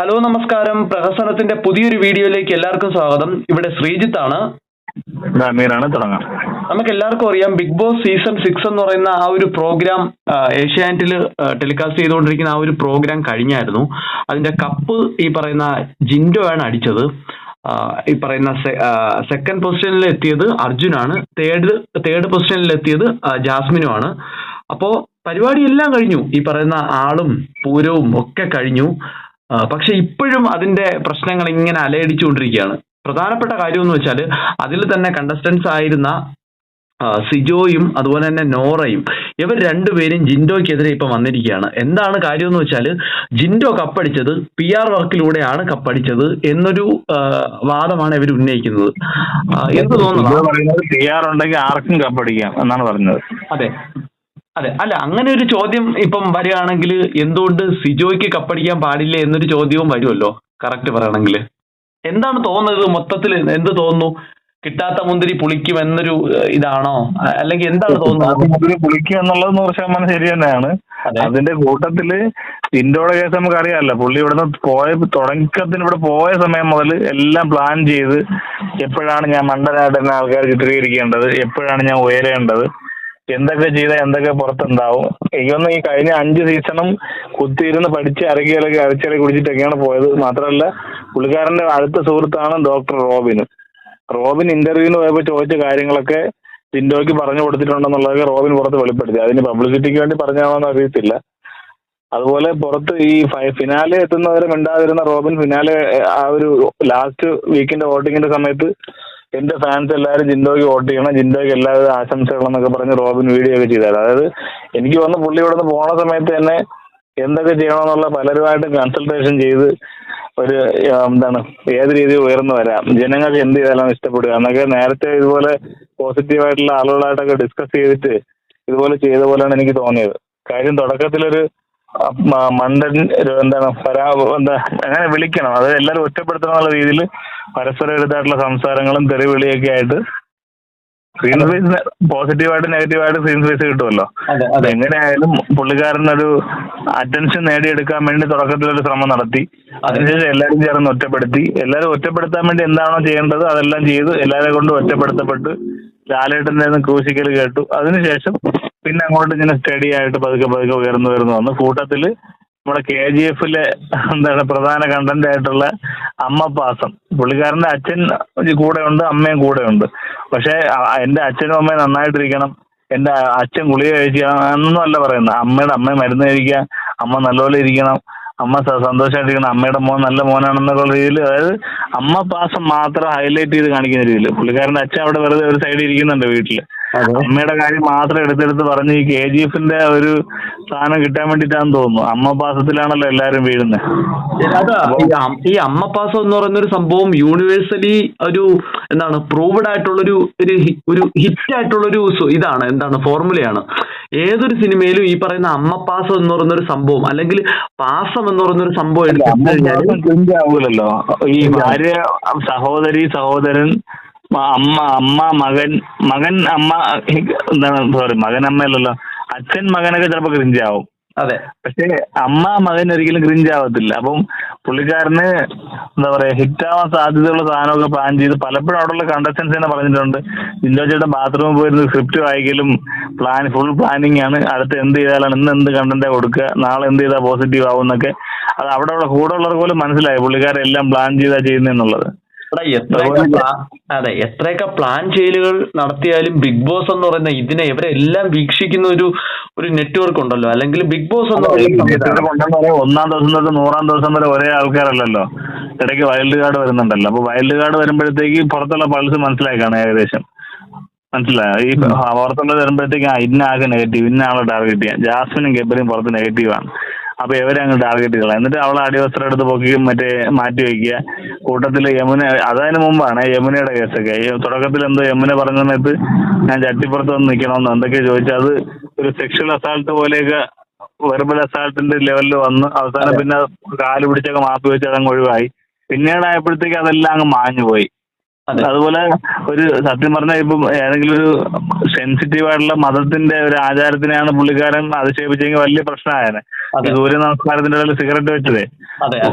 Hello നമസ്കാരം. പ്രഹസനത്തിന്റെ പുതിയൊരു വീഡിയോയിലേക്ക് എല്ലാവർക്കും സ്വാഗതം. ഇവിടെ ശ്രീജിത്ത് ആണ് അമീറാണ്. തുടങ്ങാം. നമുക്ക് എല്ലാവർക്കും അറിയാം ബിഗ് ബോസ് സീസൺ സിക്സ് എന്ന് പറയുന്ന ആ ഒരു പ്രോഗ്രാം ഏഷ്യാനെറ്റിൽ ടെലികാസ്റ്റ് ചെയ്തുകൊണ്ടിരിക്കുന്ന ആ ഒരു പ്രോഗ്രാം കഴിഞ്ഞായിരുന്നു. അതിന്റെ കപ്പ് ഈ പറയുന്ന ജിൻഡോ ആണ് അടിച്ചത്. ഈ പറയുന്ന സെക്കൻഡ് പൊസിഷനിൽ എത്തിയത് അർജുനാണ്. തേർഡ് തേർഡ് പൊസിഷനിൽ എത്തിയത് ജാസ്മിനുമാണ് അപ്പോ പരിപാടി എല്ലാം കഴിഞ്ഞു. ഈ പറയുന്ന ആളും പൂരവും ഒക്കെ കഴിഞ്ഞു. പക്ഷെ ഇപ്പോഴും അതിന്റെ പ്രശ്നങ്ങൾ ഇങ്ങനെ അലയടിച്ചുകൊണ്ടിരിക്കുകയാണ്. പ്രധാനപ്പെട്ട കാര്യം എന്ന് വെച്ചാൽ അതിൽ തന്നെ കണ്ടസ്റ്റൻസ് ആയിരുന്ന സിജോയും അതുപോലെ തന്നെ നോറയും ഇവർ രണ്ടുപേരും ജിൻഡോയ്ക്കെതിരെ ഇപ്പം വന്നിരിക്കുകയാണ്. എന്താണ് കാര്യം എന്ന് വെച്ചാൽ ജിൻഡോ കപ്പടിച്ചത് പി ആർ വർക്കിലൂടെയാണ് കപ്പടിച്ചത് എന്നൊരു വാദമാണ് ഇവർ ഉന്നയിക്കുന്നത്. എന്ന് എന്ത് തോന്നുന്നു? പി ആർ ഉണ്ടെങ്കിൽ ആർക്കും കപ്പടിക്കാം എന്നാണ് പറഞ്ഞത്. അതെ. അതെ. അല്ല അങ്ങനെ ഒരു ചോദ്യം ഇപ്പം വരികയാണെങ്കിൽ എന്തുകൊണ്ട് സിജോയ്ക്ക് കപ്പടിക്കാൻ പാടില്ല എന്നൊരു ചോദ്യവും വരുമല്ലോ? കറക്റ്റ് പറയണമെങ്കിൽ. എന്താണ് തോന്നുന്നത്? മൊത്തത്തിൽ എന്ത് തോന്നുന്നു? കിട്ടാത്ത മുന്തിരി പുളിക്കും എന്നൊരു ഇതാണോ? അല്ലെങ്കിൽ എന്താണ് തോന്നുന്നത്? മുന്തിരി പുളിക്കും എന്നുള്ളത് നൂറ് ശതമാനം ശരി തന്നെയാണ്. അതെ. അതിന്റെ കൂട്ടത്തിൽ ജിൻഡോയുടെ കേസ് നമുക്ക് അറിയാമല്ലോ പുള്ളി ഇവിടുന്ന് പോയ തുടക്കത്തിന് ഇവിടെ പോയ സമയം മുതൽ എല്ലാം പ്ലാൻ ചെയ്ത് എപ്പോഴാണ് ഞാൻ മണ്ടനായിട്ട് ആൾക്കാർ ചിത്രീകരിക്കേണ്ടത്? എപ്പോഴാണ് ഞാൻ ഉയരേണ്ടത്? എന്തൊക്കെ ചെയ്താൽ എന്തൊക്കെ പുറത്തുണ്ടാവും. എനിക്കൊന്നും ഈ കഴിഞ്ഞ അഞ്ച് സീസണും കുത്തിയിരുന്ന് പഠിച്ച് അരക്കിയിലൊക്കെ അരച്ചിറക്കി കുടിച്ചിട്ടൊക്കെയാണ് പോയത്. മാത്രമല്ല പുള്ളിക്കാരന്റെ അടുത്ത സുഹൃത്താണ് ഡോക്ടർ റോബിൻ. റോബിൻ ഇന്റർവ്യൂവിന് പോയപ്പോൾ ചോദിച്ച കാര്യങ്ങളൊക്കെ ജിൻഡോയ്ക്ക് പറഞ്ഞു കൊടുത്തിട്ടുണ്ടെന്നുള്ളതൊക്കെ റോബിൻ പുറത്ത് വെളിപ്പെടുത്തി. അതിന് പബ്ലിസിറ്റിക്ക് വേണ്ടി പറഞ്ഞാണെന്ന് അറിയത്തില്ല. അതുപോലെ പുറത്ത് ഈ ഫിനാലെ എത്തുന്നവരെ മിണ്ടാതിരുന്ന റോബിൻ ഫിനാലെ ആ ഒരു ലാസ്റ്റ് വീക്കിന്റെ വോട്ടിങ്ങിന്റെ സമയത്ത് എന്റെ ഫാൻസ് എല്ലാവരും ജിൻഡോയ്ക്ക് വോട്ട് ചെയ്യണം. ജിൻഡോയ്ക്ക് എല്ലാവിധ ആശംസകളെന്നൊക്കെ പറഞ്ഞ് റോബിൻ വീഡിയോ ഒക്കെ ചെയ്തായിരുന്നു അതായത് എനിക്ക് വന്ന് പുള്ളി ഇവിടെ നിന്ന് പോണ സമയത്ത് തന്നെ എന്തൊക്കെ ചെയ്യണമെന്നുള്ള പലരുമായിട്ട് കൺസൾട്ടേഷൻ ചെയ്ത് ഒരു എന്താണ് ഏത് രീതിയിൽ ഉയർന്നു വരാം. ജനങ്ങൾക്ക് എന്ത് ചെയ്താലാണ് ഇഷ്ടപ്പെടുക എന്നൊക്കെ നേരത്തെ ഇതുപോലെ പോസിറ്റീവായിട്ടുള്ള ആളുകളായിട്ടൊക്കെ ഡിസ്കസ് ചെയ്തിട്ട് ഇതുപോലെ ചെയ്ത പോലെയാണ് എനിക്ക് തോന്നിയത്. കാര്യം തുടക്കത്തിലൊരു മണ്ടൻ എന്താണ് പരാ എന്താ അങ്ങനെ വിളിക്കണം. അത് എല്ലാവരും ഒറ്റപ്പെടുത്തണം എന്നുള്ള രീതിയിൽ പരസ്പരം വിരുദ്ധമായിട്ടുള്ള സംസാരങ്ങളും തെറിവിളിയൊക്കെ ആയിട്ട് സ്ക്രീൻ സ്പേസ് പോസിറ്റീവായിട്ട് നെഗറ്റീവായിട്ട് സ്ക്രീൻ സ്പേസ് കിട്ടുമല്ലോ. എങ്ങനെയായാലും പുള്ളിക്കാരനൊരു അറ്റൻഷൻ നേടിയെടുക്കാൻ വേണ്ടി തുടക്കത്തിൽ ഒരു ശ്രമം നടത്തി. അതിനുശേഷം എല്ലാവരും ചേർന്ന് ഒറ്റപ്പെടുത്തി. എല്ലാവരും ഒറ്റപ്പെടുത്താൻ വേണ്ടി എന്താണോ ചെയ്യേണ്ടത് അതെല്ലാം ചെയ്ത് എല്ലാവരെ കൊണ്ട് ഒറ്റപ്പെടുത്തപ്പെട്ട് ലാലേട്ടന്റെ ക്രൂശിക്കൽ കേട്ടു. അതിനുശേഷം പിന്നെ അങ്ങോട്ട് ഇങ്ങനെ സ്റ്റഡി ആയിട്ട് പതുക്കെ പതുക്കെ ഉയർന്നു ഉയർന്നു വന്നു കൂട്ടത്തിൽ നമ്മുടെ കെ ജി എഫിലെ എന്താണ് പ്രധാന കണ്ടന്റ് ആയിട്ടുള്ള അമ്മ പാസം. പുള്ളിക്കാരന്റെ അച്ഛൻ കൂടെ ഉണ്ട് അമ്മയും കൂടെ ഉണ്ട്. പക്ഷെ എന്റെ അച്ഛനും അമ്മയും നന്നായിട്ടിരിക്കണം. എന്റെ അച്ഛൻ ഗുളിക കഴിക്കണം എന്നൊന്നും അല്ല പറയുന്നത്. അമ്മയുടെ അമ്മ മരുന്ന് കഴിക്കുക അമ്മ നല്ലപോലെ ഇരിക്കണം അമ്മ സന്തോഷമായിട്ടിരിക്കണം അമ്മയുടെ മോൻ നല്ല മോനാണെന്നുള്ള രീതിയിൽ അതായത് അമ്മ പാസം മാത്രം ഹൈലൈറ്റ് ചെയ്ത് കാണിക്കുന്ന രീതിയിൽ. പുള്ളിക്കാരന്റെ അച്ഛൻ അവിടെ വെറുതെ ഒരു സൈഡിൽ ഇരിക്കുന്നുണ്ട് വീട്ടിൽ. അമ്മയുടെ കാര്യം മാത്രം എടുത്തെടുത്ത് പറഞ്ഞ് ഈ കെ ജി എഫിന്റെ ഒരു സ്ഥാനം കിട്ടാൻ വേണ്ടിട്ടാന്ന് തോന്നുന്നു. അമ്മ പാസത്തിലാണല്ലോ എല്ലാരും വീഴുന്നത് ഈ അമ്മ പാസം എന്ന് പറയുന്ന ഒരു സംഭവം യൂണിവേഴ്സലി ഒരു എന്താണ് പ്രൂവഡ് ആയിട്ടുള്ളൊരു ഒരു ഒരു ഹിറ്റ് ആയിട്ടുള്ള ഒരു ഇതാണ് എന്താണ് ഫോർമുലയാണ് ഏതൊരു സിനിമയിലും ഈ പറയുന്ന അമ്മ പാസം എന്ന് പറയുന്ന ഒരു സംഭവം അല്ലെങ്കിൽ പാസം എന്ന് പറയുന്ന ഒരു സംഭവം എടുത്തു കഴിഞ്ഞാൽ ഈ ഭാര്യ സഹോദരി സഹോദരൻ അമ്മ അമ്മ മകൻ മകൻ അമ്മ എന്താണ് സോറി മകൻ അമ്മയല്ലല്ലോ അച്ഛൻ മകനൊക്കെ ചിലപ്പോൾ ക്രിഞ്ചാവും അതെ. പക്ഷേ അമ്മ മകൻ ഒരിക്കലും ക്രിഞ്ച് ആവത്തില്ല. അപ്പം പുള്ളിക്കാരന് എന്താ പറയാ ഹിറ്റാവാൻ സാധ്യതയുള്ള സാധനമൊക്കെ പ്ലാൻ ചെയ്ത് പലപ്പോഴും അവിടെയുള്ള കണ്ടസ്റ്റൻസ് തന്നെ പറഞ്ഞിട്ടുണ്ട്. ജിൻഡോ ചേട്ടൻ ബാത്റൂമിൽ പോയിരുന്ന സ്ക്രിപ്റ്റ് വായിക്കലും പ്ലാൻ ഫുൾ പ്ലാനിങ് ആണ്. അടുത്ത് എന്ത് ചെയ്താലാണ് ഇന്ന് എന്ത് കണ്ടന്റാ കൊടുക്കുക നാളെ എന്ത് ചെയ്താൽ പോസിറ്റീവ് ആവും എന്നൊക്കെ അത് അവിടെ കൂടെ ഉള്ളവർ പോലും മനസ്സിലായി. പുള്ളിക്കാരെല്ലാം പ്ലാൻ ചെയ്താ ചെയ്യുന്നെന്നുള്ളത് ഇവിടെ എത്രയൊക്കെ അതെ എത്രയൊക്കെ പ്ലാൻ ചെയ്യലുകൾ നടത്തിയാലും ബിഗ് ബോസ് എന്ന് പറയുന്ന ഇതിനെ ഇവരെല്ലാം വീക്ഷിക്കുന്ന ഒരു ഒരു നെറ്റ്വർക്ക് ഉണ്ടല്ലോ. അല്ലെങ്കിൽ ബിഗ് ബോസ് എന്ന് പറയുന്ന ഒന്നാം ദിവസം തൊട്ട് നൂറാം ദിവസം വരെ ഒരേ ആൾക്കാരല്ലല്ലോ. ഇടയ്ക്ക് വൈൽഡ് കാർഡ് വരുന്നുണ്ടല്ലോ. അപ്പൊ വൈൽഡ് കാർഡ് വരുമ്പോഴത്തേക്ക് പുറത്തുള്ള പൾസ് മനസ്സിലാക്കാണ് കാണും ഏകദേശം. മനസ്സിലായോ? ഈ പുറത്തുള്ളത് വരുമ്പോഴത്തേക്ക് ഇന്ന ആകെ നെഗറ്റീവ് ഇന്ന ആളെ ടാർഗറ്റ് ചെയ്യാം. ജാസ്മിനും ഗബ്ബരും പുറത്ത് നെഗറ്റീവ് ആണ്. അപ്പൊ ഇവരെ അങ്ങ് ടാർഗറ്റ് ചെയ്യണം എന്നിട്ട് അവളെ അടിവസ്ത്രം എടുത്ത് പൊക്കി മറ്റേ മാറ്റി വെക്കുക. കൂട്ടത്തിൽ യമുന അതിന് മുമ്പാണ് യമുനയുടെ കേസൊക്കെ. ഈ തുടക്കത്തിൽ എന്തോ യമുന പറഞ്ഞ സമയത്ത് ഞാൻ ചട്ടിപ്പുറത്ത് വന്ന് നിൽക്കണമെന്ന് എന്തൊക്കെ ചോദിച്ചാൽ അത് ഒരു സെക്ഷൽ അസാൾട്ട് പോലെയൊക്കെ വെർബൽ അസാൾട്ടിന്റെ ലെവലിൽ വന്ന് അവസാനം പിന്നെ കാൽ പിടിച്ചൊക്കെ മാപ്പി വെച്ച് അതങ്ങ് ഒഴിവായി. പിന്നീട് ആയപ്പോഴത്തേക്ക് അതെല്ലാം അങ്ങ് മാഞ്ഞു പോയി. അതുപോലെ ഒരു സത്യം പറഞ്ഞാൽ ഇപ്പം ഏതെങ്കിലും ഒരു സെൻസിറ്റീവ് ആയിട്ടുള്ള മതത്തിന്റെ ഒരു ആചാരത്തിനെയാണ് പുള്ളിക്കാരൻ അധിക്ഷേപിച്ചെങ്കിൽ വലിയ പ്രശ്നമായേനെ. സൂര്യ നമസ്കാരത്തിന്റെ ഇടയിൽ സിഗരറ്റ് വെച്ചതേ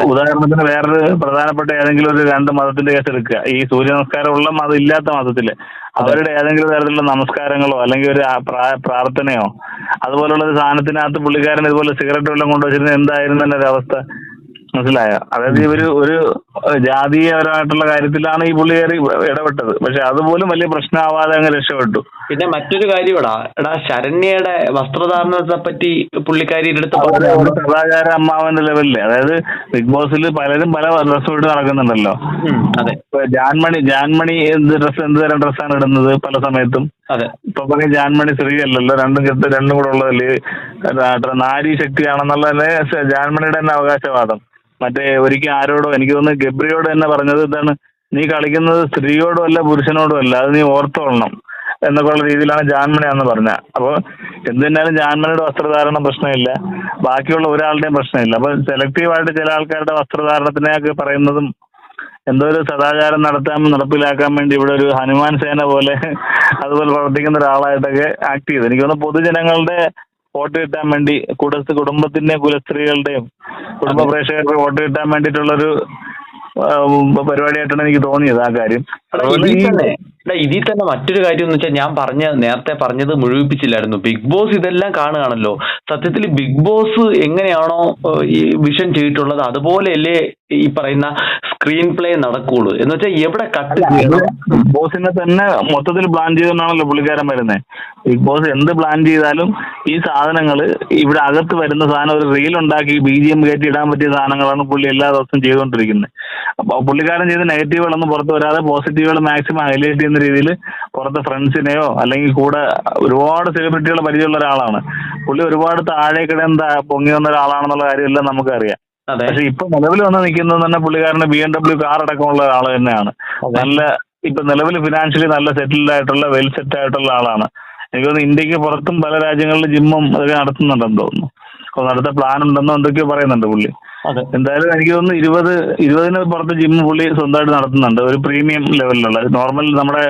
ഉദാഹരണത്തിന് വേറൊരു പ്രധാനപ്പെട്ട ഏതെങ്കിലും ഒരു രണ്ട് മതത്തിന്റെ കേസ് എടുക്കുക. ഈ സൂര്യ നമസ്കാരമുള്ള മതം ഇല്ലാത്ത മതത്തിൽ അവരുടെ ഏതെങ്കിലും തരത്തിലുള്ള നമസ്കാരങ്ങളോ അല്ലെങ്കിൽ ഒരു പ്രാർത്ഥനയോ അതുപോലുള്ള ഒരു സാധനത്തിനകത്ത് പുള്ളിക്കാരൻ ഇതുപോലെ സിഗരറ്റ് വെള്ളം കൊണ്ടുവച്ചിരുന്ന എന്തായിരുന്നു അവസ്ഥ മനസ്സിലായോ? അതായത് ഇവർ ഒരു ജാതീയപരമായിട്ടുള്ള കാര്യത്തിലാണ് ഈ പുള്ളി കയറി ഇടപെട്ടത്. പക്ഷെ അതുപോലും വലിയ പ്രശ്നമാവാതെ അങ്ങ് രക്ഷപ്പെട്ടു. പിന്നെ മറ്റൊരു കാര്യം എടാ എടാ ശരണ്യയുടെ വസ്ത്രധാരണത്തെ പറ്റി പുള്ളിക്കാരി സദാചാര അമ്മാവന്റെ ലെവലിൽ. അതായത് ബിഗ് ബോസിൽ പലരും പല ഡ്രസ്സും ഇട്ട് നടക്കുന്നുണ്ടല്ലോ അതെ. ജാൻമണി ജാൻമണി എന്ത് ഡ്രസ് എന്ത് തരം ഡ്രസ്സാണ് ഇടുന്നത് പല സമയത്തും? അതെ. ഇപ്പൊ പറയും ജാൻമണി സ്ത്രീ അല്ലല്ലോ രണ്ടും കെട്ട് രണ്ടും കൂടെ ഉള്ളതല്ലേ നാരി ശക്തിയാണെന്നുള്ള തന്നെ ജാൻമണിയുടെ തന്നെ അവകാശവാദം. മറ്റേ ഒരിക്കൽ ആരോടോ എനിക്ക് തോന്നുന്നു ഗബ്രിയോട് തന്നെ പറഞ്ഞത് എന്താണ് നീ കളിക്കുന്നത് സ്ത്രീയോടും അല്ല പുരുഷനോടും അല്ല അത് നീ ഓർത്തോളണം എന്നൊക്കെയുള്ള രീതിയിലാണ് ജാൻമണി എന്ന് പറഞ്ഞ അപ്പോൾ എന്ത് തന്നെയാലും ജാൻമണിയുടെ വസ്ത്രധാരണ പ്രശ്നമില്ല ബാക്കിയുള്ള ഒരാളുടെയും പ്രശ്നമില്ല. അപ്പൊ സെലക്റ്റീവായിട്ട് ചില ആൾക്കാരുടെ വസ്ത്രധാരണത്തിനെയൊക്കെ പറയുന്നതും എന്തോ ഒരു സദാചാരം നടത്താൻ നടപ്പിലാക്കാൻ വേണ്ടി ഇവിടെ ഒരു ഹനുമാൻ സേന പോലെ അതുപോലെ പ്രവർത്തിക്കുന്ന ഒരാളായിട്ടൊക്കെ ആക്ട് ചെയ്തു. എനിക്ക് തോന്നുന്നു പൊതുജനങ്ങളുടെ വോട്ട് കിട്ടാൻ വേണ്ടി കുടസ് കുടുംബത്തിന്റെയും കുലസ്ത്രീകളുടെയും കുടുംബ പ്രേക്ഷകർക്ക് വോട്ട് കിട്ടാൻ വേണ്ടിയിട്ടുള്ളൊരു ഒരു പരിപാടിയായിട്ടാണ് എനിക്ക് തോന്നിയത് ആ കാര്യം. അതുപോലെ ഈ ഇതിൽ തന്നെ മറ്റൊരു കാര്യം എന്ന് വെച്ചാൽ ഞാൻ പറഞ്ഞ നേരത്തെ പറഞ്ഞത് മുഴുവിപ്പിച്ചില്ലായിരുന്നു. ബിഗ് ബോസ് ഇതെല്ലാം കാണുകയാണല്ലോ. സത്യത്തിൽ ബിഗ് ബോസ് എങ്ങനെയാണോ ഈ വിഷൻ ചെയ്തിട്ടുള്ളത് അതുപോലെയല്ലേ ഈ പറയുന്ന സ്ക്രീൻ പ്ലേ നടക്കുള്ളൂ എന്ന് വെച്ചാൽ എവിടെ കട്ട് ബിഗ് ബോസിനെ തന്നെ മൊത്തത്തിൽ പ്ലാൻ ചെയ്തുകൊണ്ടാണല്ലോ പുള്ളിക്കാരൻ വരുന്നത് ബിഗ് ബോസ് എന്ത് പ്ലാൻ ചെയ്താലും ഈ സാധനങ്ങൾ ഇവിടെ അകത്ത് വരുന്ന സാധനം ഒരു റീൽ ഉണ്ടാക്കി ബി ജി എം കയറ്റി ഇടാൻ പറ്റിയ സാധനങ്ങളാണ് പുള്ളി എല്ലാ ദിവസവും ചെയ്തുകൊണ്ടിരിക്കുന്നത്. അപ്പോൾ പുള്ളിക്കാരൻ ചെയ്ത നെഗറ്റീവുകളൊന്നും പുറത്ത് വരാതെ പോസിറ്റീവുകൾ മാക്സിമം ഹൈലൈറ്റ് ചെയ്യുന്ന രീതിയിൽ പുറത്ത് ഫ്രണ്ട്സിനെയോ അല്ലെങ്കിൽ കൂടെ ഒരുപാട് സെലിബ്രിറ്റികളെ പരിചയമുള്ള ഒരാളാണ്. പുള്ളി ഒരുപാട് താഴെ എന്താ പൊങ്ങി വന്ന ഒരാളാണെന്നുള്ള കാര്യമെല്ലാം നമുക്കറിയാം. പക്ഷെ ഇപ്പൊ നിലവിൽ വന്ന് നിൽക്കുന്നത് തന്നെ പുള്ളിക്കാരന്റെ ബി എം ഡബ്ല്യു കാർ അടക്കമുള്ള ഒരാൾ തന്നെയാണ്. നല്ല ഇപ്പൊ നിലവിൽ ഫിനാൻഷ്യലി നല്ല സെറ്റിൽഡ് ആയിട്ടുള്ള വെൽ സെറ്റ് ആയിട്ടുള്ള ആളാണ്. എനിക്ക് തോന്നുന്നു ഇന്ത്യയ്ക്ക് പുറത്തും പല രാജ്യങ്ങളിലും ജിമ്മും അതൊക്കെ നടത്തുന്നുണ്ടെന്ന് തോന്നുന്നു. അപ്പൊ നടത്ത പ്ലാൻ ഉണ്ടെന്നോ എന്തൊക്കെയോ പറയുന്നുണ്ട് പുള്ളി. എന്തായാലും എനിക്ക് തോന്നുന്നു ഇരുപത് ഇരുപതിന് പുറത്ത് ജിം പുള്ളി സ്വന്തമായിട്ട് നടത്തുന്നുണ്ട്. ഒരു പ്രീമിയം ലെവലിലുള്ള നോർമൽ നമ്മുടെ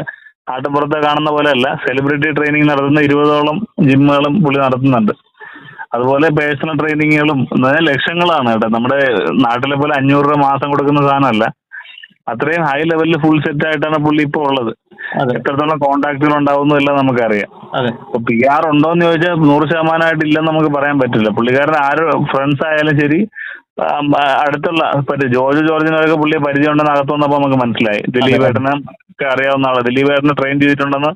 നാട്ടിൻപുറത്തെ കാണുന്ന പോലെ അല്ല സെലിബ്രിറ്റി ട്രെയിനിങ് നടത്തുന്ന ഇരുപതോളം ജിമ്മുകളും പുള്ളി നടത്തുന്നുണ്ട്. അതുപോലെ പേഴ്സണൽ ട്രെയിനിങ്ങുകളും ലക്ഷങ്ങളാണ് കേട്ടോ. നമ്മുടെ നാട്ടിലെ പോലെ അഞ്ഞൂറ് രൂപ മാസം കൊടുക്കുന്ന സാധനമല്ല. അത്രയും ഹൈ ലെവലിൽ ഫുൾ സെറ്റ് ആയിട്ടാണ് പുള്ളി ഇപ്പോൾ ഉള്ളത്. എത്രത്തോളം കോണ്ടാക്റ്റുകൾ ഉണ്ടാവുന്നില്ല നമുക്കറിയാം. അപ്പൊ പി ആർ ഉണ്ടോ എന്ന് ചോദിച്ചാൽ നൂറ് ശതമാനമായിട്ട് ഇല്ലെന്ന് നമുക്ക് പറയാൻ പറ്റില്ല. പുള്ളിക്കാരൻ ആരോ ഫ്രണ്ട്സ് ആയാലും ശരി അടുത്തുള്ള മറ്റേ ജോർജ് ജോർജിനൊക്കെ പുള്ളിയെ പരിചയം ഉണ്ടെന്ന് അകത്ത് വന്നപ്പോൾ നമുക്ക് മനസ്സിലായി. ദിലീപ് ഏട്ടനെ ഒക്കെ അറിയാവുന്ന ആളാണ് ദിലീപ് ഏട്ടനെ ട്രെയിൻ ചെയ്തിട്ടുണ്ടെന്ന്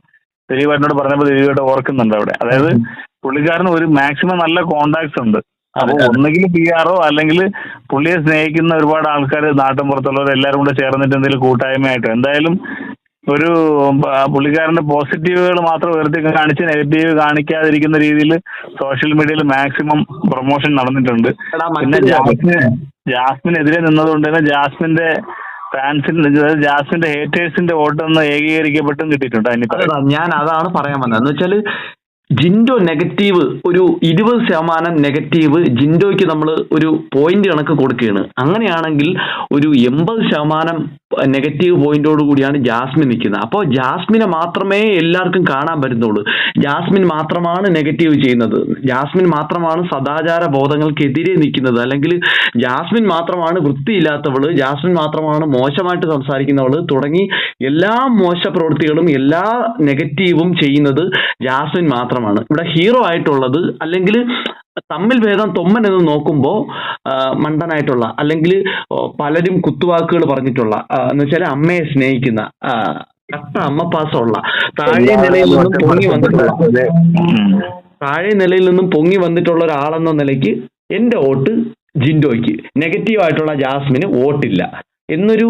ദിലീപ് ഏട്ടനോട് പറഞ്ഞപ്പോൾ ദിലീപ് ഏട്ടൻ ഓർക്കുന്നുണ്ട് അവിടെ. അതായത് പുള്ളിക്കാരന് ഒരു മാക്സിമം നല്ല കോണ്ടാക്ട്സ് ഉണ്ട്. അപ്പൊ അതെ, അതെ. ഒന്നുകിൽ പി ആറോ അല്ലെങ്കിൽ പുള്ളിയെ സ്നേഹിക്കുന്ന ഒരുപാട് ആൾക്കാർ നാട്ടിൻ പുറത്തുള്ളവർ എല്ലാവരും കൂടെ ചേർന്നിട്ട് എന്തെങ്കിലും കൂട്ടായ്മയായിട്ടോ. എന്തായാലും ഒരു പുള്ളിക്കാരന്റെ പോസിറ്റീവുകൾ മാത്രം ഉയർത്തി കാണിച്ച് നെഗറ്റീവ് കാണിക്കാതിരിക്കുന്ന രീതിയിൽ സോഷ്യൽ മീഡിയയിൽ മാക്സിമം പ്രൊമോഷൻ നടന്നിട്ടുണ്ട് പിന്നെ. ജാസ്മിന് ജാസ്മിനെതിരെ നിന്നതുകൊണ്ട് തന്നെ ജാസ്മിന്റെ ഫാൻസിന്റെ ജാസ്മിന്റെ ഹേറ്റേഴ്സിന്റെ വോട്ടൊന്ന് ഏകീകരിക്കപ്പെട്ടും കിട്ടിയിട്ടുണ്ട് അതിന് ഞാൻ അതാണ് പറയാൻ വന്നത് എന്ന് വെച്ചാൽ ജിൻഡോ നെഗറ്റീവ് ഒരു ഇരുപത് ശതമാനം നെഗറ്റീവ് ജിൻഡോയ്ക്ക് നമ്മൾ ഒരു പോയിന്റ് കണക്ക് കൊടുക്കുകയാണ്. അങ്ങനെയാണെങ്കിൽ ഒരു എൺപത് ശതമാനം നെഗറ്റീവ് പോയിന്റോട് കൂടിയാണ് ജാസ്മിൻ നിൽക്കുന്നത്. അപ്പോൾ ജാസ്മിനെ മാത്രമേ എല്ലാവർക്കും കാണാൻ പറ്റുന്നുള്ളൂ. ജാസ്മിൻ മാത്രമാണ് നെഗറ്റീവ് ചെയ്യുന്നത്. ജാസ്മിൻ മാത്രമാണ് സദാചാര ബോധങ്ങൾക്കെതിരെ നിൽക്കുന്നത്. അല്ലെങ്കിൽ ജാസ്മിൻ മാത്രമാണ് വൃത്തിയില്ലാത്തവൾ ജാസ്മിൻ മാത്രമാണ് മോശമായിട്ട് സംസാരിക്കുന്നവൾ തുടങ്ങി എല്ലാ മോശ പ്രവൃത്തികളും എല്ലാ നെഗറ്റീവും ചെയ്യുന്നത് ജാസ്മിൻ മാത്രമാണ് ഇവിടെ ഹീറോ ആയിട്ടുള്ളത് അല്ലെങ്കിൽ തമ്മിൽ ഭേദം തൊമ്മൻ എന്ന് നോക്കുമ്പോൾ മണ്ടനായിട്ടുള്ള അല്ലെങ്കിൽ പലരും കുത്തുവാക്കുകൾ പറഞ്ഞിട്ടുള്ള എന്ന് വെച്ചാൽ അമ്മയെ സ്നേഹിക്കുന്ന കട്ട അമ്മപ്പാസമുള്ള താഴെ നിലയിൽ നിന്നും പൊങ്ങി വന്നിട്ടുള്ള. താഴെ നിലയിൽ നിന്നും പൊങ്ങി വന്നിട്ടുള്ള ഒരാളെന്ന നിലയ്ക്ക് എന്റെ വോട്ട് ജിൻഡോയ്ക്ക്. നെഗറ്റീവ് ആയിട്ടുള്ള ജാസ്മിന് വോട്ടില്ല. എന്നൊരു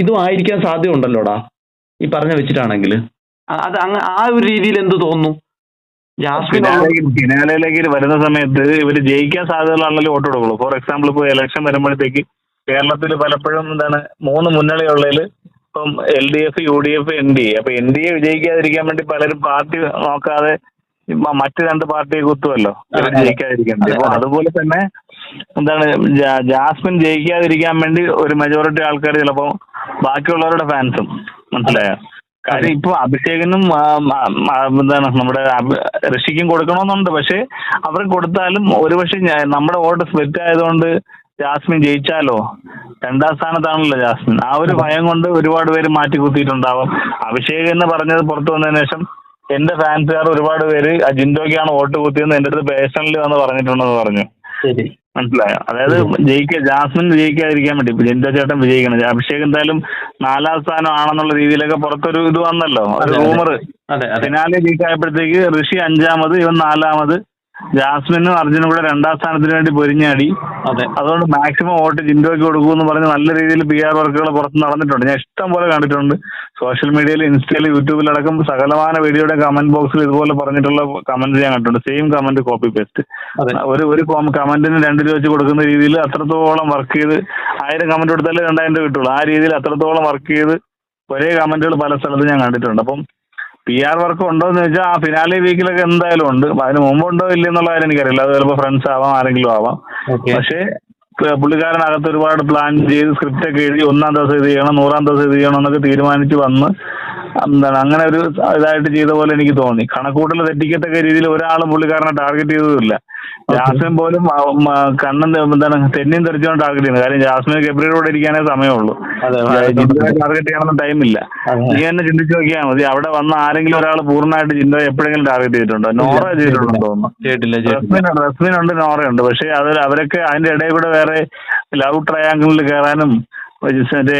ഇതും ആയിരിക്കാൻ സാധ്യത ഉണ്ടല്ലോടാ ഈ പറഞ്ഞ വെച്ചിട്ടാണെങ്കിൽ അത് അങ്ങ് ആ ഒരു രീതിയിൽ എന്ത് തോന്നുന്നു? ഫിനാലയിലേക്ക് വരുന്ന സമയത്ത് ഇവർ ജയിക്കാൻ സാധ്യതകളാണല്ലോ വോട്ട് കൊടുക്കുള്ളൂ. ഫോർ എക്സാമ്പിൾ ഇപ്പോൾ ഇലക്ഷൻ വരുമ്പോഴത്തേക്ക് കേരളത്തിൽ പലപ്പോഴും എന്താണ് മൂന്ന് മുന്നണിയുള്ളതിൽ ഇപ്പം L D F U D F N D A അപ്പൊ എൻ ഡി എ വിജയിക്കാതിരിക്കാൻ വേണ്ടി പലരും പാർട്ടി നോക്കാതെ മറ്റു രണ്ട് പാർട്ടിയെ കുത്തുമല്ലോ ഇവർ അതെ, അപ്പൊ അതുപോലെ തന്നെ എന്താണ് ജാസ്മിൻ ജയിക്കാതിരിക്കാൻ വേണ്ടി ഒരു മെജോറിറ്റി ആൾക്കാർ ചിലപ്പോൾ ബാക്കിയുള്ളവരുടെ ഫാൻസും മനസ്സിലായോ? കാര്യം. ഇപ്പൊ അഭിഷേകിനും എന്താണ് നമ്മുടെ ഋഷിക്കും കൊടുക്കണമെന്നുണ്ട്. പക്ഷെ അവർ കൊടുത്താലും ഒരുപക്ഷെ നമ്മുടെ വോട്ട് സ്പ്ലിറ്റ് ആയതുകൊണ്ട് ജാസ്മിൻ ജയിച്ചാലോ? രണ്ടാം സ്ഥാനത്താണല്ലോ ജാസ്മിൻ. ആ ഒരു ഭയം കൊണ്ട് ഒരുപാട് പേര് മാറ്റി കുത്തിയിട്ടുണ്ടാവും. അഭിഷേക് എന്ന് പറഞ്ഞത് പുറത്തു വന്നതിന് ശേഷം എന്റെ ഫാൻസുകാർ ഒരുപാട് പേര് അജിൻഡോക്കാണ് വോട്ട് കുത്തിയെന്ന് എന്റെ അടുത്ത് പേഴ്സണലി വന്ന് പറഞ്ഞിട്ടുണ്ടെന്ന് പറഞ്ഞു. ശരി. മനസ്സിലായോ? അതായത് ജയിക്ക ജാസ്മിൻ വിജയിക്കാതിരിക്കാൻ വേണ്ടി. ജനിതാ ചേട്ടൻ വിജയിക്കണം. അഭിഷേക് എന്തായാലും നാലാം സ്ഥാനം ആണെന്നുള്ള രീതിയിലൊക്കെ പുറത്തൊരു ഇത് വന്നല്ലോ. ഒരു. റൂമർ ഫിനാലെ ലീക്ക് ആയപ്പോഴത്തേക്ക് ഋഷി അഞ്ചാമത് ഇവൻ നാലാമത്. ജാസ്മിനും അർജുനും കൂടെ രണ്ടാം സ്ഥാനത്തിന് വേണ്ടി പൊരിഞ്ഞാടി. അതെ. അതുകൊണ്ട് മാക്സിമം വോട്ട് ജിൻഡോയ്ക്ക് കൊടുക്കുമെന്ന് പറഞ്ഞ് നല്ല രീതിയിൽ പി ആർ വർക്കുകൾ പുറത്ത് നടന്നിട്ടുണ്ട്. ഞാൻ ഇഷ്ടം പോലെ കണ്ടിട്ടുണ്ട്. സോഷ്യൽ മീഡിയയിൽ ഇൻസ്റ്റയിൽ യൂട്യൂബിലടക്കം സകലമാന വീഡിയോയുടെ കമന്റ് ബോക്സിൽ ഇതുപോലെ പറഞ്ഞിട്ടുള്ള കമന്റ് ഞാൻ കണ്ടിട്ടുണ്ട്. സെയിം കമന്റ് കോപ്പി പേസ്റ്റ് ഒരു ഒരു കമന്റിന് രണ്ട് രൂപ വെച്ച് കൊടുക്കുന്ന രീതിയിൽ അത്രത്തോളം വർക്ക് ചെയ്ത് ആയിരം കമന്റ് കൊടുത്താലേ രണ്ടായിരം രൂപ കിട്ടുള്ളൂ. ആ രീതിയിൽ അത്രത്തോളം വർക്ക് ചെയ്ത് ഒരേ കമന്റുകൾ പല സ്ഥലത്തും ഞാൻ കണ്ടിട്ടുണ്ട്. അപ്പം പി ആർ വർക്ക് ഉണ്ടോ എന്ന് വെച്ചാൽ ആ ഫിനാലെ വീക്കിലൊക്കെ എന്തായാലും ഉണ്ട്. അപ്പൊ അതിന് മുമ്പുണ്ടോ ഇല്ല എന്നുള്ള കാര്യം എനിക്കറിയില്ല. അത് ചിലപ്പോൾ ഫ്രണ്ട്സ് ആവാം ആരെങ്കിലും ആവാം. പക്ഷേ പുള്ളിക്കാരനകത്ത് ഒരുപാട് പ്ലാൻ ചെയ്ത് സ്ക്രിപ്റ്റ് ഒക്കെ എഴുതി ഒന്നാം ദിവസം ഇത് ചെയ്യണം നൂറാം ദിവസം ഇത് ചെയ്യണം എന്നൊക്കെ തീരുമാനിച്ച് വന്ന് എന്താണ് അങ്ങനെ ഒരു ഇതായിട്ട് ചെയ്ത പോലെ എനിക്ക് തോന്നി. കണക്കൂട്ടൽ തെറ്റിക്കത്തക്ക രീതിയിൽ ഒരാളും പുള്ളിക്കാരനെ ടാർഗറ്റ് ചെയ്തതുമില്ല. ജാസ്മിൻ പോലും കണ്ണൻ എന്താണ് തെന്നിയും തെറിച്ചുകൊണ്ട് ടാർഗറ്റ് ചെയ്യുന്നത് കാര്യം ജാസ്മിന് ഗബ്രിയുടെ ഇരിക്കാനേ സമയമുള്ളൂ. ടാർഗറ്റ് ചെയ്യണമെന്ന് ടൈമില്ല നീ തന്നെ ചിന്തിച്ചു നോക്കിയാൽ മതി. അവിടെ വന്ന ആരെങ്കിലും ഒരാൾ പൂർണമായിട്ട് ചിന്ത എപ്പോഴെങ്കിലും ടാർഗറ്റ് ചെയ്തിട്ടുണ്ടോ? നോറ ചെയ്തിട്ടുണ്ടോ തോന്നുന്നു. റസ്മിനുണ്ട് നോറയുണ്ട്. പക്ഷെ അത് അവരൊക്കെ അതിന്റെ ഇടയിൽ കൂടെ വേറെ ലവ് ട്രയാങ്കിളിൽ കയറാനും മറ്റേ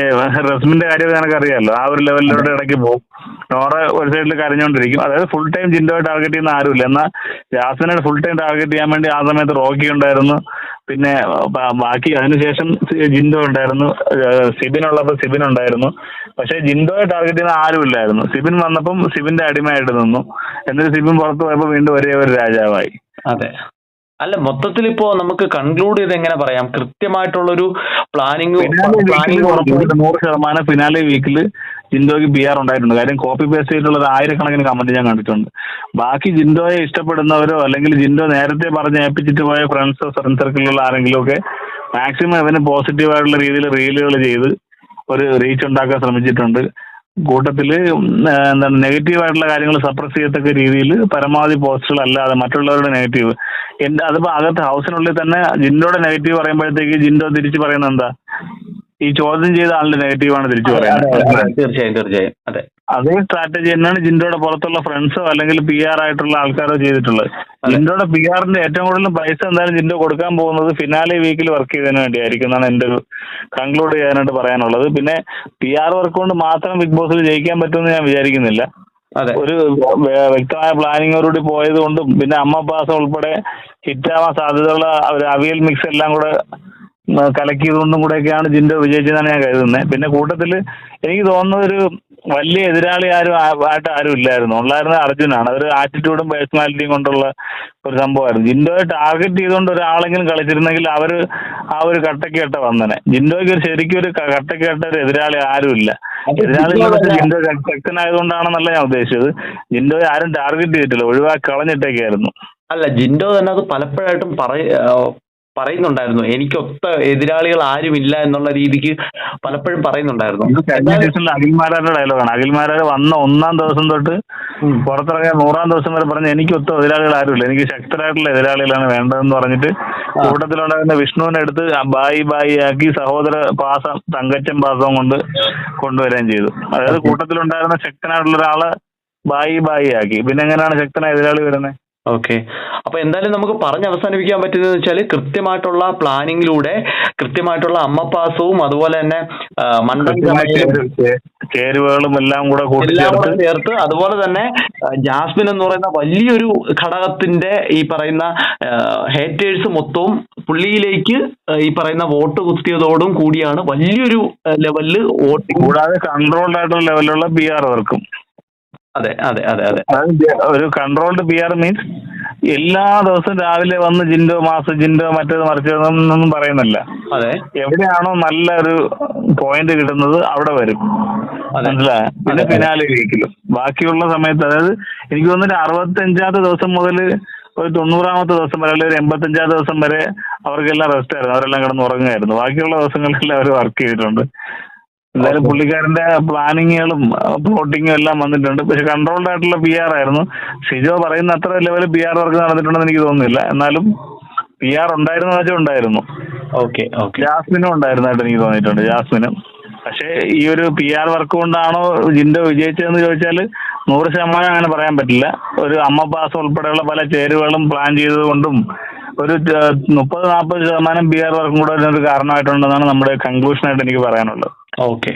റസ്മിന്റെ കാര്യം നിനക്ക് അറിയാമല്ലോ ആ ഒരു ലെവലിലൂടെ ഇടയ്ക്ക് പോകും. നോറ ഒരു സൈഡിൽ കരഞ്ഞുകൊണ്ടിരിക്കും അതായത് ഫുൾ ടൈം ജിൻഡോയെ ടാർഗറ്റ് ചെയ്യുന്ന ആരുമില്ല. എന്നാൽ ജാസ്മിനെ ഫുൾ ടൈം ടാർഗറ്റ് ചെയ്യാൻ വേണ്ടി ആ സമയത്ത് റോക്കി ഉണ്ടായിരുന്നു. പിന്നെ ബാക്കി അതിനുശേഷം ജിൻഡോ ഉണ്ടായിരുന്നു. സിബിൻ ഉള്ളപ്പോൾ സിബിൻ ഉണ്ടായിരുന്നു. പക്ഷേ ജിൻഡോയെ ടാർഗറ്റ് ചെയ്യുന്ന ആരുമില്ലായിരുന്നു. സിബിൻ വന്നപ്പം സിബിന്റെ അടിമയായിട്ട് നിന്നു. എന്നിട്ട് സിബിൻ പുറത്തു പോയപ്പോൾ വീണ്ടും ഒരേ ഒരു രാജാവായി. അതെ. അല്ല മൊത്തത്തിൽ ഇപ്പോ നമുക്ക് കൺക്ലൂഡ് ചെയ്ത് എങ്ങനെ പറയാം? കൃത്യമായിട്ടുള്ളൊരു പ്ലാനിങ് നൂറ് ശതമാനം ഫിനാലെ വീക്കിൽ ജിൻഡോയ്ക്ക് ബി ആർ ഉണ്ടായിട്ടുണ്ട്. കാര്യം കോപ്പി പേസ്റ്റ് ചെയ്തിട്ടുള്ളത് ആയിരക്കണക്കിന് കമന്റ് ഞാൻ കണ്ടിട്ടുണ്ട്. ബാക്കി ജിൻഡോയെ ഇഷ്ടപ്പെടുന്നവരോ അല്ലെങ്കിൽ ജിൻഡോ നേരത്തെ പറഞ്ഞ് ഏൽപ്പിച്ചിട്ട് പോയ ഫ്രണ്ട്സോ ഫ്രണ്ട് സർക്കിളിലുള്ള ആരെങ്കിലും ഒക്കെ മാക്സിമം അവന് പോസിറ്റീവ് ആയിട്ടുള്ള രീതിയിൽ റീലുകൾ ചെയ്ത് ഒരു റീച്ച് ഉണ്ടാക്കാൻ ശ്രമിച്ചിട്ടുണ്ട്. കൂട്ടത്തിൽ എന്താണ് നെഗറ്റീവ് ആയിട്ടുള്ള കാര്യങ്ങൾ സപ്രസ് ചെയ്യത്തക്ക രീതിയിൽ പരമാവധി പോസ്റ്റുകൾ അല്ലാതെ മറ്റുള്ളവരുടെ നെഗറ്റീവ്. എന്റെ അതിപ്പോ അകത്ത് ഹൗസിനുള്ളിൽ തന്നെ ജിൻഡോയുടെ നെഗറ്റീവ് പറയുമ്പോഴത്തേക്ക് ജിൻഡോ തിരിച്ചു പറയുന്നത് എന്താ? ഈ ചോദ്യം ചെയ്ത ആളുടെ നെഗറ്റീവാണ് തിരിച്ചു പറയുന്നത്. തീർച്ചയായും തീർച്ചയായും. അതെ. അതേ സ്ട്രാറ്റജി തന്നെയാണ് ജിൻഡോയുടെ പുറത്തുള്ള ഫ്രണ്ട്സോ അല്ലെങ്കിൽ പി ആർ ആയിട്ടുള്ള ആൾക്കാരോ ചെയ്തിട്ടുള്ളത്. ജിൻഡോയുടെ പി ആറിന്റെ ഏറ്റവും കൂടുതൽ പൈസ എന്തായാലും ജിൻഡോ കൊടുക്കാൻ പോകുന്നത് ഫിനാലെ വീക്കിൽ വർക്ക് ചെയ്തതിന് വേണ്ടിയായിരിക്കും എന്നാണ് എന്റെ ഒരു കൺക്ലൂഡ് ചെയ്യാനായിട്ട് പറയാനുള്ളത്. പിന്നെ പി ആർ വർക്ക് കൊണ്ട് മാത്രം ബിഗ് ബോസിൽ ജയിക്കാൻ പറ്റുമെന്ന് ഞാൻ വിചാരിക്കുന്നില്ല. ഒരു വ്യക്തമായ പ്ലാനിങ്ങോടുകൂടി പോയത് കൊണ്ടും പിന്നെ അമ്മ പാസം ഉൾപ്പെടെ ഹിറ്റാവാൻ സാധ്യതയുള്ള ഒരു അവിയൽ മിക്സ് എല്ലാം കൂടെ കലക്കിയതുകൊണ്ടും കൂടെയൊക്കെയാണ് ജിൻഡോ വിജയിച്ചതെന്നാണ് ഞാൻ കരുതുന്നത് പിന്നെ കൂട്ടത്തിൽ എനിക്ക് തോന്നുന്ന ഒരു വലിയ എതിരാളി ആരും ആയിട്ട് ആരും ഇല്ലായിരുന്നു. ഉള്ളായിരുന്നത് അർജുനാണ്. അതൊരു ആറ്റിറ്റ്യൂഡും പേഴ്സണാലിറ്റിയും കൊണ്ടുള്ള ഒരു സംഭവമായിരുന്നു. ജിൻഡോയെ ടാർഗറ്റ് ചെയ്തുകൊണ്ട് ഒരാളെങ്കിലും കളിച്ചിരുന്നെങ്കിൽ അവർ ആ ഒരു കട്ടക്കേട്ട കെട്ട വന്നനെ. ജിൻഡോയ്ക്ക് ഒരു ശരിക്കും ഒരു കട്ടക്കേട്ട ഒരു എതിരാളി ആരും ഇല്ല. എതിരാളി ജിൻഡോ ശക്തനായതുകൊണ്ടാണെന്നല്ല ഞാൻ ഉദ്ദേശിച്ചത്. ജിൻഡോയെ ആരും ടാർഗറ്റ് ചെയ്തിട്ടില്ല. ഒഴിവാക്കി കളഞ്ഞിട്ടേക്കായിരുന്നു. അല്ല ജിൻഡോ തന്നെ അത് പലപ്പോഴായിട്ടും പറയ പറയുന്നുണ്ടായിരുന്നു. എനിക്കൊത്ത എതിരാളികൾ ആരുമില്ല എന്നുള്ള രീതിക്ക് പലപ്പോഴും പറയുന്നുണ്ടായിരുന്നു. കഴിഞ്ഞ സീസണിൽ അഖിൽമാരാരുടെ ഡയലോഗാണ് അഖിൽമാരാർ വന്ന ഒന്നാം ദിവസം തൊട്ട്. പുറത്തിറങ്ങിയ നൂറാം ദിവസം വരെ പറഞ്ഞ എനിക്ക് ഒത്ത എതിരാളികൾ ആരുമില്ല. എനിക്ക് ശക്തരായിട്ടുള്ള എതിരാളികളാണ് വേണ്ടതെന്ന് പറഞ്ഞിട്ട് കൂട്ടത്തിലുണ്ടായിരുന്ന വിഷ്ണുവിനെ എടുത്ത് ബായി ബായി ആക്കി സഹോദര പാസം തങ്കച്ചൻ പാസവും കൊണ്ട് കൊണ്ടുവരികയും ചെയ്തു. അതായത് കൂട്ടത്തിലുണ്ടായിരുന്ന ശക്തനായിട്ടുള്ള ഒരാളെ ബായി ബായി ആക്കി. പിന്നെ എങ്ങനെയാണ് ശക്തനായ എതിരാളി വരുന്നത്? ഓക്കെ. അപ്പൊ എന്തായാലും നമുക്ക് പറഞ്ഞ് അവസാനിപ്പിക്കാൻ പറ്റുന്നത് വെച്ചാൽ കൃത്യമായിട്ടുള്ള പ്ലാനിങ്ങിലൂടെ കൃത്യമായിട്ടുള്ള അമ്മപ്പാസവും അതുപോലെ തന്നെ ചേരുവകളും എല്ലാം കൂടെ ചേർത്ത് അതുപോലെ തന്നെ ജാസ്മിൻ എന്ന് പറയുന്ന വലിയൊരു ഘടകത്തിന്റെ ഈ പറയുന്ന ഹേറ്റേഴ്സ് മൊത്തവും പുള്ളിയിലേക്ക് ഈ പറയുന്ന വോട്ട് കുത്തിയതോടും കൂടിയാണ് വലിയൊരു ലെവലിൽ വോട്ട് കൂടാതെ കൺട്രോൾഡ് ആയിട്ടുള്ള ലെവലിലുള്ള ബി ആർ വർക്കും അതെ അതെ അതെ അതെ. ഒരു കൺട്രോൾഡ് ബി ആർ മീൻസ് എല്ലാ ദിവസവും രാവിലെ വന്ന് ജിൻഡോ മാസ് ജിൻഡോ മറ്റേത് മറിച്ചതെന്നൊന്നും പറയുന്നില്ല. അതെ. എവിടെയാണോ നല്ല ഒരു പോയിന്റ് കിട്ടുന്നത് അവിടെ വരും. മനസ്സിലായ? പിന്നെ. ഫിനാലെ വീക്കിലും ബാക്കിയുള്ള സമയത്ത് അതായത് എനിക്ക് തോന്നുന്നു അറുപത്തഞ്ചാമത്തെ ദിവസം മുതൽ ഒരു തൊണ്ണൂറാമത്തെ ദിവസം വരെ അല്ലെങ്കിൽ ഒരു എൺപത്തഞ്ചാമത്തെ ദിവസം വരെ അവർക്കെല്ലാം റെസ്റ്റ് ആയിരുന്നു. അവരെല്ലാം കിടന്ന് ഉറങ്ങുമായിരുന്നു. ബാക്കിയുള്ള ദിവസങ്ങളിൽ അവർ വർക്ക് ചെയ്തിട്ടുണ്ട്. എന്തായാലും. പുള്ളിക്കാരന്റെ പ്ലാനിങ്ങുകളും പ്ലോട്ടിങ്ങും എല്ലാം വന്നിട്ടുണ്ട്. പക്ഷെ കൺട്രോൾഡ് ആയിട്ടുള്ള പി ആർ ആയിരുന്നു. ഷിജോ പറയുന്ന അത്ര ലെവൽ പി ആർ വർക്ക് നടന്നിട്ടുണ്ടെന്ന് എനിക്ക് തോന്നുന്നില്ല. എന്നാലും പി ആർ ഉണ്ടായിരുന്നു വെച്ചാൽ ഉണ്ടായിരുന്നു. Okay okay. ജാസ്മിനും ഉണ്ടായിരുന്നതായിട്ട് എനിക്ക് തോന്നിയിട്ടുണ്ട് ജാസ്മിനും. പക്ഷേ ഈ ഒരു പി ആർ വർക്ക് കൊണ്ടാണോ ജിൻഡോ വിജയിച്ചതെന്ന് ചോദിച്ചാൽ നൂറ് ശതമാനം അങ്ങനെ പറയാൻ പറ്റില്ല. ഒരു അമ്മ പാസ് ഉൾപ്പെടെയുള്ള പല ചേരുവകളും പ്ലാൻ ചെയ്തതുകൊണ്ടും ഒരു മുപ്പത് നാൽപ്പത് ശതമാനം ബി ആർ വർക്കും കൂടെ കാരണമായിട്ടുണ്ടെന്നാണ് നമ്മുടെ കൺക്ലൂഷൻ ആയിട്ട് എനിക്ക് പറയാനുള്ളത്. ഓക്കെ